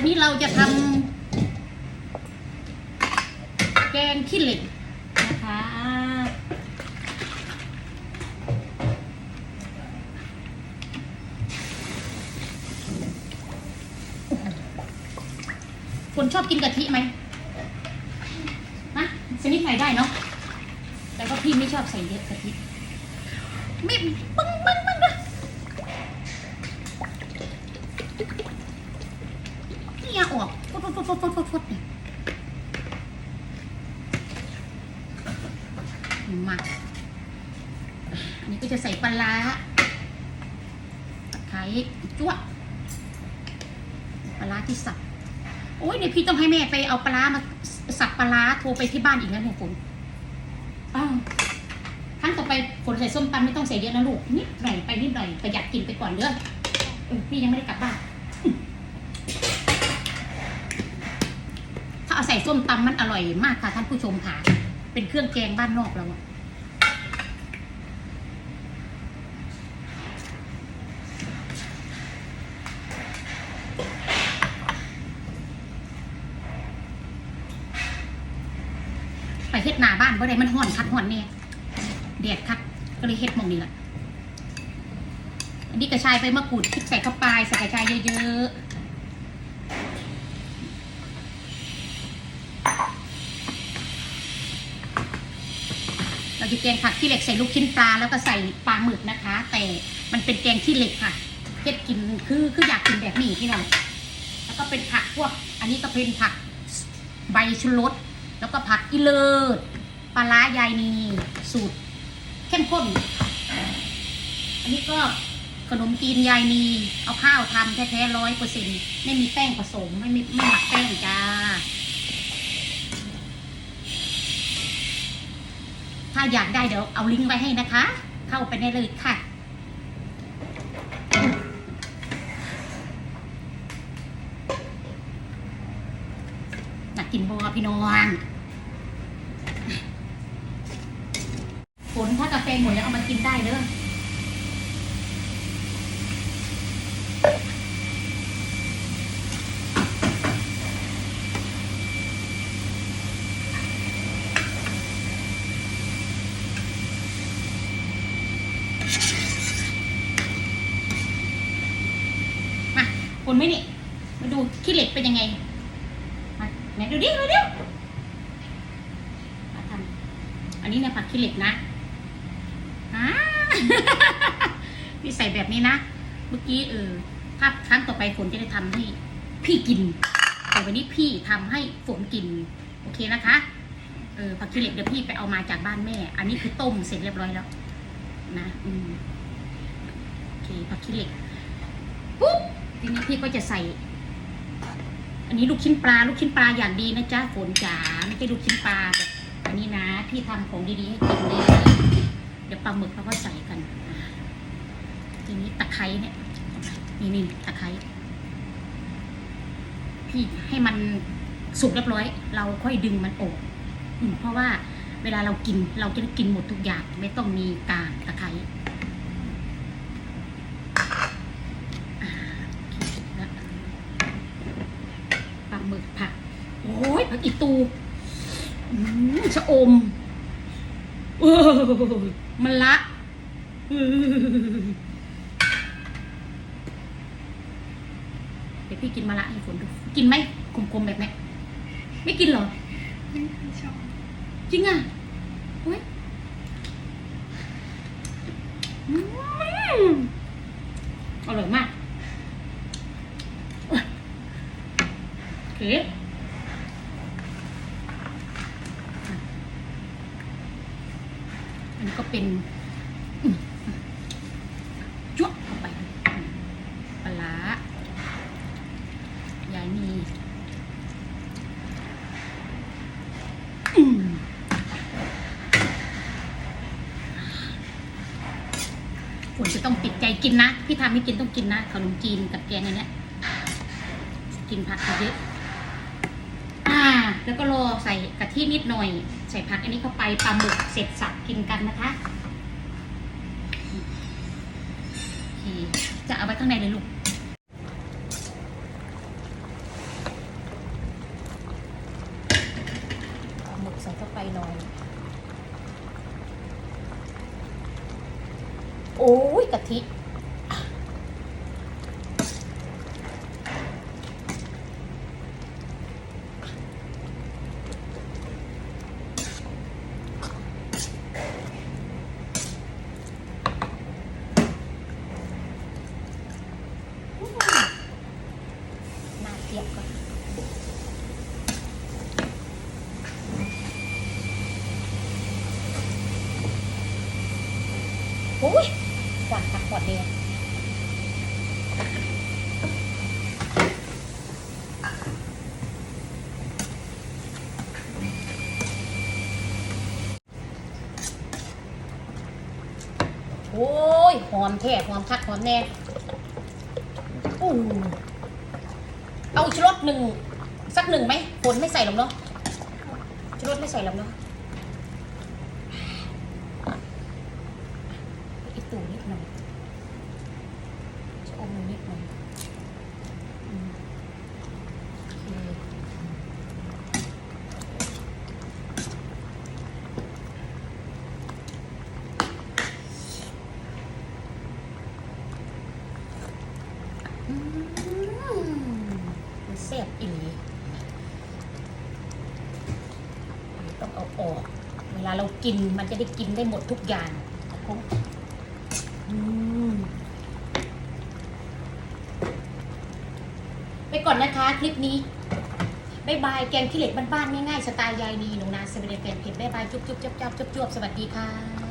วันนี้เราจะทำแกงขี้เหล็กนะคะคนชอบกินกะทิไหมนะชนิดไหนได้เนาะแต่ว่าพี่ไม่ชอบใส่เยอะกะทิไม่ปึ้งปึ้งปึ้งนะนี่ยออกฟดฟดฟดฟดฟดฟดฟดเนี่ยมาอั นนี้ก็จะใส่ปลาร้าตะไคร้จั่วปลาร้าที่สับ โอ้ยเดี๋ยวพี่ต้องให้แม่ไปเอาปลาร้ามาสับปลาร้าโทรไปที่บ้านอีกแล้วเนี่ยฝนอ้าวครั้งต่อไปฝนใส่ส้มตำไม่ต้องใส่เยอะนะลูกนิดหน่อยไปนิดหน่อยประหยัดกินไปก่อนเด้อเออพี่ยังไม่ได้กลับบ้าน ถ้าเอาใส่ส้มตำมันอร่อยมากค่ะท่านผู้ชมค่ะ เป็นเครื่องแกงบ้านนอกเราอะ ไปเฮ็ดหน้าบ้านบ่ได้มันห่อนคัดห่อนเนี่ยแดดคัดก็เลยเฮ็ดหมองนี้แหละอันนี้กระชายไปมะกรูดพริกใส่เข้าไปใส่กระชายเยอะๆเราจะแกงผักขี้เหล็กใส่ลูกชิ้นปลาแล้วก็ใส่ปลาหมึกนะคะ แต่มันเป็นแกงขี้เหล็กค่ะเฮ็ดกินคือคืออยากกินแบบนี้พี่น้องแล้วก็เป็นผักพวก อันนี้ก็เป็นผักใบชุรส แล้วก็ผักอีเลิศปลาร้ายายนีสูตรเข้มข้น อันนี้ก็ขนมจีนยายนีเอาข้าวทำแท้ๆร้อยเปอร์เซ็นไม่มีแป้งผสมไม่มีไม่หมักแป้งจ้า ถ้าอยากได้เดี๋ยวเอาลิงก์ไว้ให้นะคะ เข้าไปได้เลยค่ะ อยา กินบัวพี่น้องฝนถ้ากาแฟหมดแล้วเอามากินได้เด้อมาฝนไหมนี่ มาดูขี้เหล็กเป็นยังไง ไหนดูดิดูดิมาทำอันนี้เนี่ยผักขี้เหล็กนะอ่าพี่ใส่แบบนี้นะ เมื่อกี้เออถ้าครั้งต่อไปฝนจะได้ทำให้พี่กิน แต่วันนี้พี่ทำให้ฝนกิน โอเคนะคะ เออผักขี้เหล็กเดี๋ยวพี่ไปเอามาจากบ้านแม่ อันนี้คือต้มเสร็จเรียบร้อยแล้ว นะ อืมโอเคผักขี้เหล็กปุ๊บทีนี้พี่ก็จะใส่ อันนี้ลูกชิ้นปลาลูกชิ้นปลาอย่างดีนะจ๊ะฝนจ๋าไม่ใช่ลูกชิ้นปลาแบบอันนี้นะพี่ทำของดีๆให้กินเลยเดี๋ยวปลาหมึกเราก็ใส่กันอ่าทีนี้ตะไคร้เนี่ยนี่นี่ตะไคร้พี่ให้มันสุกเรียบร้อย เราค่อยดึงมันออกอืมเพราะว่าเวลาเรากินเราจะได้กินหมดทุกอย่างไม่ต้องมีกากตะไคร้อ่าโอเคแล้ว ปลา หมึกผัก โอ้ยผักอีตูชะอมเออมันละเดี๋ยวพี่กินมะละให้ฝนดู กินไหมคมๆแบบนี้ไม่กินหรอไม่ชอบจริงอะเฮ้ยอร่อยมากโอ เคอันนี้ก็เป็นจุ๊บเข้าไปปลาร้ายายมีฝนจะต้องติดใจกินนะ พี่ทำให้กินต้องกินนะขนมจีนกับแกงอันเนี้ยกินผักเยอะ แล้วก็รอใส่กะทินิดหน่อย ใส่ผักอันนี้เข้าไปปลาหมึกเสร็จสับกินกันนะคะจะเอาไว้ข้างในเลยลูกหมึกใส่เข้าไปหน่อย โอ้ยกะทิ โอ้ยหอมแท้หอมคักหอมแน่อู้เอาชรสหนึ่งสักหนึ่งไหมฝนไม่ใส่หรอกเนาะชรสไม่ใส่หรอกเนาะอีกตู่นิดหน่อยจะอมนิดหน่อยอืมโอเคอื มันแซ่บอีหลีต้องเอาออก เวลาเรากินมันจะได้กินได้หมดทุกอย่างไปก่อนนะคะคลิปนี้บายบายแกงขี้เหล็กบ้านๆง่ายๆสไตล์ยายนีหนูนาเซเว่นแฟนเพจบายบายจุ๊บจุ๊บจับจับจุ๊บจุ๊บสวัสดีค่ะ